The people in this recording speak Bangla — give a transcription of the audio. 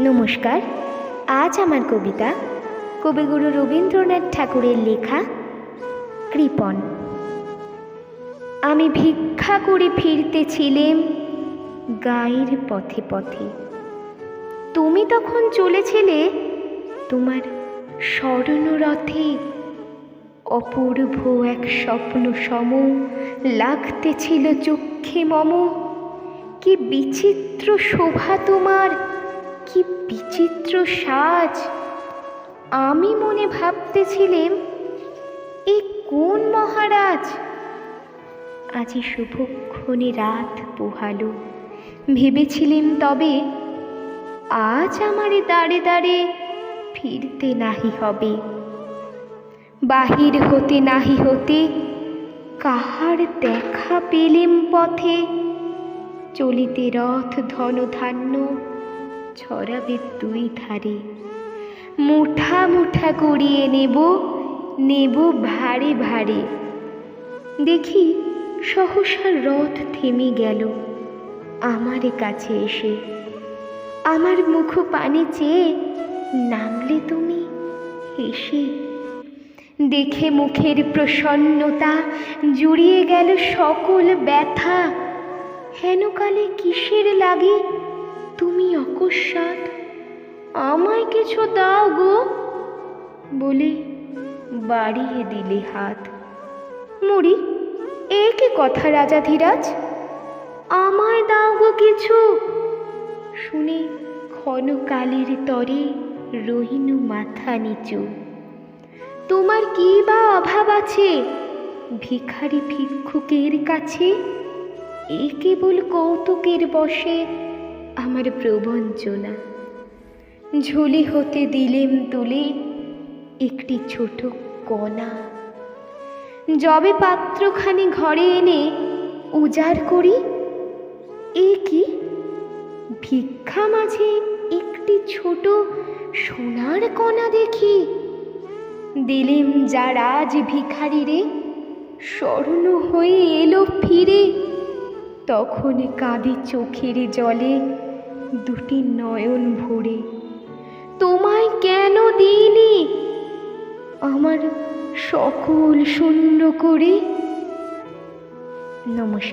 নমস্কার। আজ আমার কবিতা কবিগুরু রবীন্দ্রনাথ ঠাকুরের লেখা কৃপন। আমি ভিক্ষা করে ফিরতেছিলেম গায়ের পথে পথে। তুমি তখন চলেছিলে তোমার স্বর্ণরথে। অপূর্ব এক স্বপ্ন সম লাগতেছিল চক্ষে মম। কি বিচিত্র শোভা তোমার কি বিচিত্র সাজ। আমি মনে ভাবতেছিলেম, এ কোন মহারাজ? আজি শুভক্ষণে রাত পোহালো। ভেবেছিলেম তবে আজ আমারে দাঁড়ে দাঁড়ে ফিরতে নাহি হবে। বাহির হতে নাহি হতে কাহার দেখা পেলেম পথে। চলিতে রথ ধন ধান্য ছড়াবে দুই ধারে। মুঠা মুঠা করিয়ে নেব নেব ভারে ভারে। দেখি সহসা রথ থেমে গেল আমার কাছে এসে। আমার মুখ পানে চেয়ে নামলে তুমি হেসে। দেখে মুখের প্রসন্নতা জুড়িয়ে গেল সকল ব্যথা। হেনকালে কিসের লাগে তুমি অকস্মাৎ আমায় কিছু দাও গো? বলে বাড়িয়ে দিলে হাত। মুড়ি, এ কি কথা রাজা ধীরাজ? আমায় দাও গো কিছু। শুনে ক্ষণকালের তরে রহিনু মাথা নিচু। তোমার কি বা অভাব আছে? ভিখারি ভিক্ষুকের কাছে? এ কেবল কৌতুকের বসে আমার প্রবঞ্চনা। ঝুলি হতে দিলেম তুলে একটি ছোট কণা। জবে পাত্রখানি ঘরে এনে উজাড় করি, এ কি? ভিক্ষা মাঝে একটি ছোট সোনার কণা দেখি। দিলেম যা রাজ ভিখারি রে স্মরণ হয়ে এলো ফিরে। তখন কাঁদি চোখের জলে, দুটি নয়ন ভরে। তোমায় কেন দিইনি? আমার সকল শূন্য করে। নমস্কার।